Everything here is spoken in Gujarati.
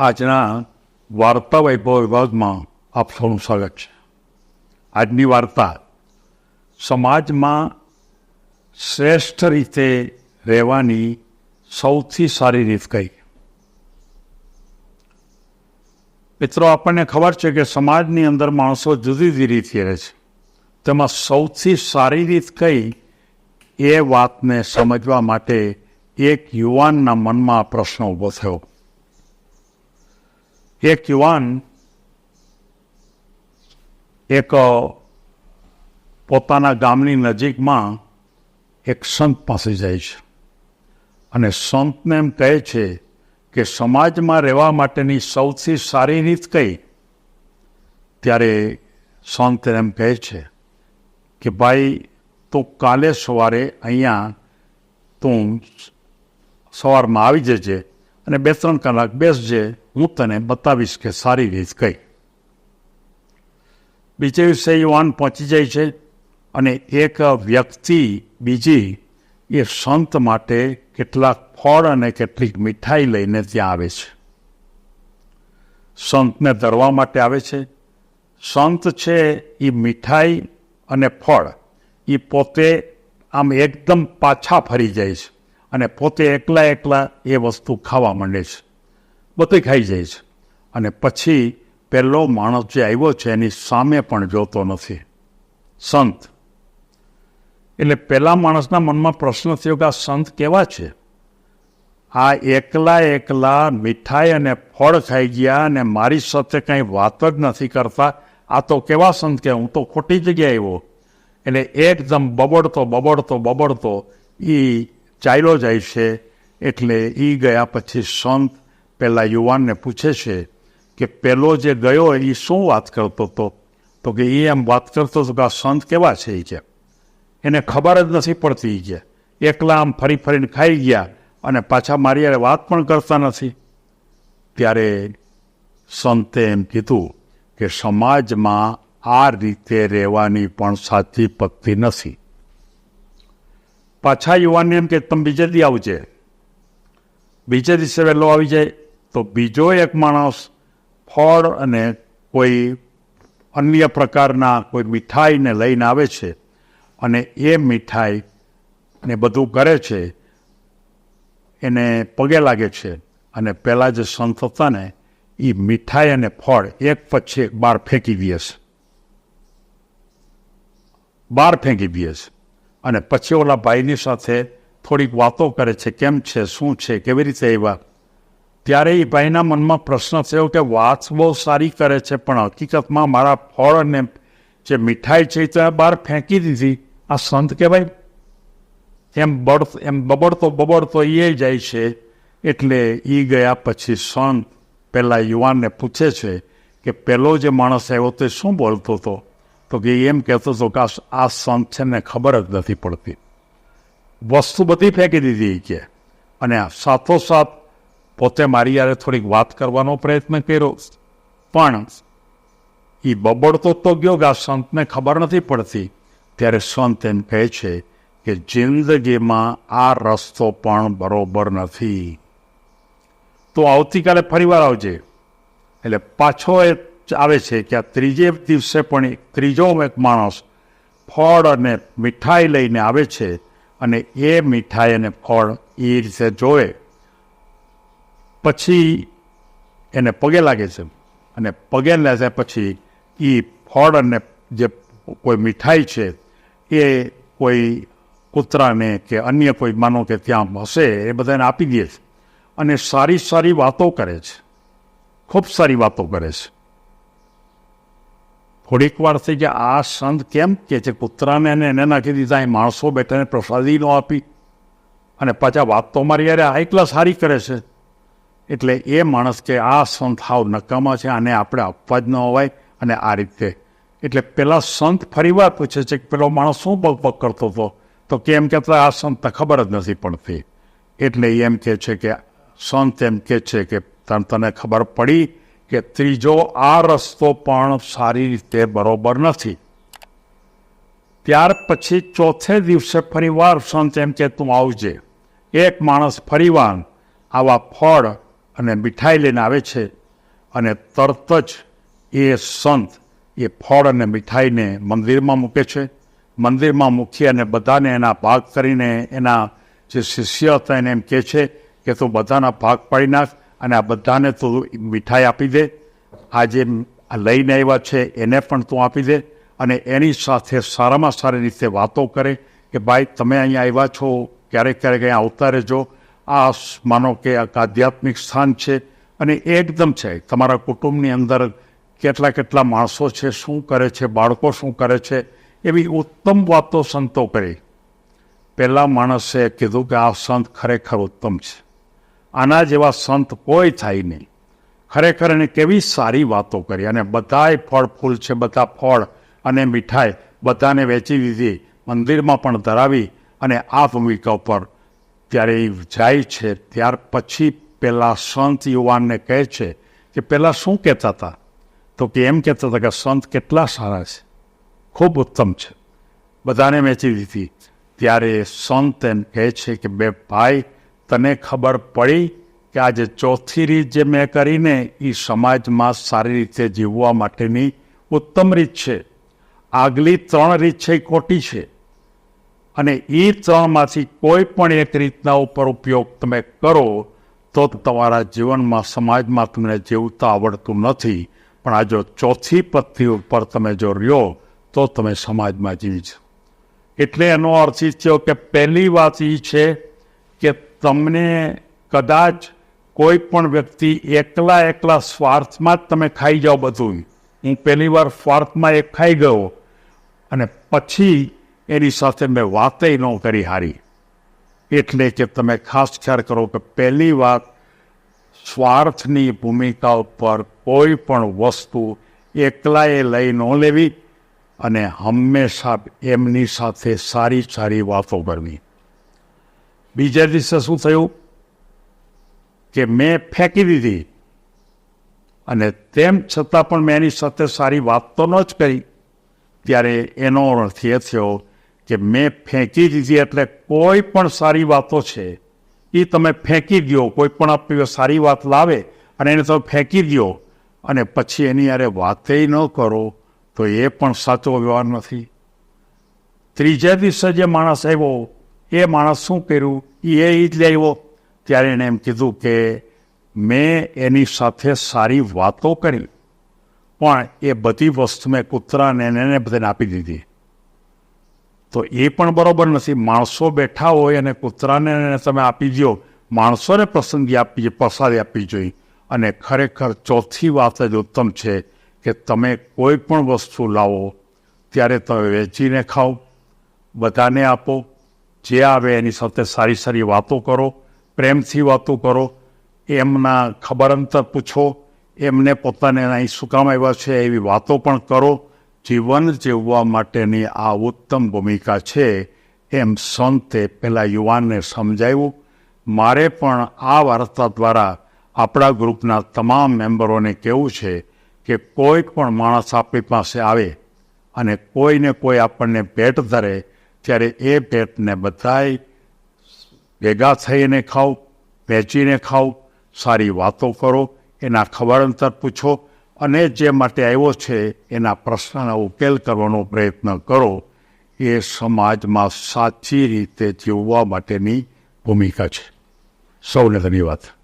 આજના વાર્તા વૈભવ વિભાગમાં આપ સૌનું સ્વાગત છે આજની વાર્તા સમાજમાં શ્રેષ્ઠ રીતે રહેવાની સૌથી સારી રીત કઈ મિત્રો આપણને ખબર છે કે સમાજની અંદર માણસો જુદી જુદી રીતે રહે છે તેમાં સૌથી સારી રીત કઈ એ વાતને સમજવા માટે એક યુવાનના મનમાં પ્રશ્ન ઊભો થયો એક યુવાન એક પોતાના ગામની નજીકમાં એક સંત પાસે જાય છે. અને સંતને એમ કહે છે કે સમાજમાં રહેવા માટેની સૌથી સારી રીત કઈ? ત્યારે સંત એમ કહે છે કે, ભાઈ, તું કાલે સવારે અહીંયા તું સવારમાં આવી જજે. અને બે ત્રણ કલાક બેસજે, હું તને બતાવીશ કે સારી રીત કઈ. બીજે દિવસે યુવાન પહોંચી જાય છે અને એક વ્યક્તિ બીજી એ સંત માટે કેટલાક ફળ અને કેટલીક મીઠાઈ લઈને ત્યાં આવે છે. સંતને ધરવા માટે આવે છે. સંત છે એ મીઠાઈ અને ફળ. એ પોતે આમ એકદમ પાછા ફરી જાય છે. અને પોતે એકલા એકલા એ વસ્તુ ખાવા માંડે છે. બધી ખાઈ જાય છે. અને પછી પહેલો માણસ જે આવ્યો છે એની સામે પણ જોતો નથી. સંત. એટલે પહેલા માણસના મનમાં પ્રશ્ન થયો કે આ સંત કેવા છે? આ એકલા એકલા મીઠાઈ અને ફળ ખાઈ ગયા અને મારી સાથે કંઈ વાત જ નથી કરતા. આ તો કેવા સંત કે હું તો ખોટી જગ્યાએ આવ્યો. એટલે એકદમ બબડતો બબડતો બબડતો એ ચાલ્યો જાય છે એટલે એ ગયા પછી સંત પેલા યુવાનને પૂછે છે કે પેલો જે ગયો એ શું વાત કરતો હતો? તો કે એ એમ વાત કરતો હતો કે આ સંત કેવા છે એ કે? એને ખબર જ નથી પડતી કે. એકલા આમ ફરી ફરીને ખાઈ ગયા અને પાછા મારી યારે વાત પણ કરતા નથી. ત્યારે સંતે એમ કીધું કે સમાજમાં આ રીતે રહેવાની પણ સાચી પત્તી નથી. પાછા યુવાનને એમ કે, તમે બીજે દી આવજે. બીજે દિવસે વહેલો આવી જાય. તો બીજો એક માણસ ફળ અને કોઈ અન્ય પ્રકારના કોઈ મીઠાઈને લઈને આવે છે અને એ મીઠાઈ ને બધું કરે છે, એને પગે લાગે છે અને પહેલાં જે સંત હતા ને, એ મીઠાઈ અને ફળ એક પછી એક બહાર ફેંકી દે છે. બહાર ફેંકી દે છે. અને પછી ઓલા ભાઈની સાથે થોડીક વાતો કરે છે, કેમ છે, શું છે, કેવી રીતે એવા ત્યારે એ ભાઈના મનમાં પ્રશ્ન થયો કે વાત બહુ સારી કરે છે, પણ હકીકતમાં મારા ફળ અને જે મીઠાઈ છે તો બહાર ફેંકી દીધી. આ સંત કહેવાય? એમ બળ એમ બબડતો બબડતો એ જાય છે, એટલે એ ગયા પછી સંત પહેલાં યુવાનને પૂછે છે કે પહેલો જે માણસ આવ્યો તે શું બોલતો હતો? તો કે એમ કહેતો હતો કે આ સંત છે ને ખબર જ નથી પડતી. વસ્તુ બધી ફેંકી દીધી કે અને સાથોસાથ પોતે મારી યારે થોડીક વાત કરવાનો પ્રયત્ન કર્યો. પણ એ બબડતો તો ગયો કે આ સંતને ખબર નથી પડતી. ત્યારે સંત એમ કહે છે કે જિંદગીમાં આ રસ્તો પણ બરોબર નથી. તો આવતીકાલે ફરીવાર આવજે. એટલે પાછો એ આવે છે કે આ ત્રીજે દિવસે પણ એક ત્રીજો એક માણસ ફળ અને મીઠાઈ લઈને આવે છે અને એ મીઠાઈ અને ફળ એ રીતે જોવે. પછી એને પગે લાગે છે અને પગે લાગે પછી એ ફળ અને જે કોઈ મીઠાઈ છે એ કોઈ કૂતરાને કે અન્ય કોઈ માનો કે ત્યાં હશે એ બધાને આપી દે છે અને સારી સારી વાતો કરે છે. ખૂબ સારી વાતો કરે છે. થોડીક વાર થઈ કે આ સંત કેમ કે છે? કૂતરાને એને એને નાખી દીધા. એ માણસો બેઠાને પ્રસાદી ન આપી અને પાછા વાત તો મારી યારે હાઈ ક્લાસ સારી કરે છે. એટલે એ માણસ કે આ સંત હાવ નકામા છે, આને આપણે આપવા જ ન હોવાય અને આ રીતે. એટલે પેલા સંત ફરીવાર પૂછે છે કે પેલો માણસ શું પગ કરતો હતો? તો કેમ કહેતા, આ સંત ખબર જ નથી પડતી. એટલે એમ કે છે કે, સંત એમ કે છે કે, તને ખબર પડી કે ત્રીજો આ રસ્તો પણ સારી રીતે બરોબર નથી. ત્યાર પછી ચોથે દિવસે ફરીવાર સંત એમ કે, તું આવજે. એક માણસ ફરીવાર આવા ફળ અને મીઠાઈ લઈને આવે છે અને તરત જ એ સંત એ ફળ અને મીઠાઈને મંદિરમાં મૂકે છે. મંદિરમાં મૂકી અને બધાને એના ભાગ કરીને એના જે શિષ્ય હતા એને એમ કહે છે કે, તું બધાના ભાગ પાડી નાખ. અને આ બધાને તું મીઠાઈ આપી દે. આ જે લઈને આવ્યા છે, એને પણ તું આપી દે અને એની સાથે સારામાં સારી રીતે વાતો કરે કે, ભાઈ, તમે અહીંયા આવ્યા છો, ક્યારેક ક્યારેક અહીંયા આવતા રહેજો. આ માનો કે એક આધ્યાત્મિક સ્થાન છે અને એ એકદમ છે. તમારા કુટુંબની અંદર કેટલા કેટલા માણસો છે, શું કરે છે, બાળકો શું કરે છે? એવી ઉત્તમ વાતો સંતો કરી. પહેલાં માણસે કીધું કે, આ સંત ખરેખર ઉત્તમ છે. આના જેવા સંત કોઈ થાય નહીં. ખરેખર એને કેવી સારી વાતો કરી અને બધાય ફળ ફૂલ છે, બધા ફળ અને મીઠાઈ બધાને વેચી દીધી, મંદિરમાં પણ ધરાવી અને આ ભૂમિકા ઉપર ત્યારે એ જાય છે, ત્યાર પછી પેલા સંત યુવાનને કહે છે કે પહેલાં શું કહેતા હતા? તો કે એમ કહેતા હતા કે સંત કેટલા સારા છે, ખૂબ ઉત્તમ છે. બધાને વેચી દીધી. ત્યારે સંત એમ કહે છે કે બે ભાઈ તને ખબર પડી કે આજે ચોથી રીત જે મેં કરીને એ સમાજમાં સારી રીતે જીવવા માટેની ઉત્તમ રીત છે. આગલી ત્રણ રીત છે એ ખોટી છે. અને એ ત્રણમાંથી કોઈ પણ એક રીતના ઉપર ઉપયોગ તમે કરો તો તમારા જીવનમાં સમાજમાં તમને જીવતા આવડતું નથી. પણ આ જો ચોથી પત્ની ઉપર તમે જો રહ્યો તો તમે સમાજમાં જીવી છો એટલે એનો અર્થ એ થયો કે પહેલી વાત એ છે તમને કદાચ કોઈ પણ વ્યક્તિ એકલા એકલા સ્વાર્થમાં જ તમે ખાઈ જાઓ બધું. હું પહેલી વાર સ્વાર્થમાં એક ખાઈ ગયો અને પછી એની સાથે મેં વાતે ન કરી હારી. એટલે કે તમે ખાસ ખ્યાલ કરો કે પહેલી વાત સ્વાર્થની ભૂમિકા ઉપર કોઈ પણ વસ્તુ એકલાએ લઈ ન લેવી અને હંમેશા એમની સાથે સારી સારી વાતો કરવી. બીજા દિવસે શું થયું કે મેં ફેંકી દીધી. અને તેમ છતાં પણ મેં એની સાથે સારી વાત તો ન જ કરી. ત્યારે એનો અર્થ એ થયો કે મેં ફેંકી દીધી એટલે કોઈ પણ સારી વાતો છે એ તમે ફેંકી દો કોઈ પણ આપણી સારી વાત લાવે અને એને તમે ફેંકી દો અને પછી એની યારે વાતે ન કરો, તો એ પણ સાચો વ્યવહાર નથી. ત્રીજા દિવસે જે માણસ આવ્યો એ માણસ શું કર્યું? એ એ જ આવ્યો. ત્યારે એણે એમ કીધું કે, મેં એની સાથે સારી વાતો કરી. પણ એ બધી વસ્તુ મેં કૂતરાને એને બધાને આપી દીધી. તો એ પણ બરોબર નથી. માણસો બેઠા હોય અને કૂતરાને તમે આપી દો માણસોને પસંદગી આપવી પ્રસાદી આપવી જોઈએ અને ખરેખર ચોથી વાત જ ઉત્તમ છે કે તમે કોઈ પણ વસ્તુ લાવો, ત્યારે તમે વેચીને ખાઓ, બધાને આપો જે આવે એની સાથે સારી સારી વાતો કરો, પ્રેમથી વાતો કરો, એમના ખબર અંતર પૂછો, એમને પોતાને અહીં શું કામ આવ્યા છે એવી વાતો પણ કરો. જીવન જીવવા માટેની આ ઉત્તમ ભૂમિકા છે એમ સંતે પેલા યુવાનને સમજાવ્યું. મારે પણ આ વાર્તા દ્વારા આપણા ગ્રુપના તમામ મેમ્બરોને કહેવું છે કે કોઈ પણ માણસ આપણી પાસે આવે અને કોઈને કોઈ આપણને ભેટ ધરે ત્યારે એ ભેટને બધાય ભેગા થઈને ખાઓ, વેચીને ખાઓ, સારી વાતો કરો, એના ખબર અંતર પૂછો અને જે માટે આવ્યો છે એના પ્રશ્નનો ઉકેલ કરવાનો પ્રયત્ન કરો. એ સમાજમાં સાચી રીતે જીવવા માટેની ભૂમિકા છે. સૌને ધન્યવાદ.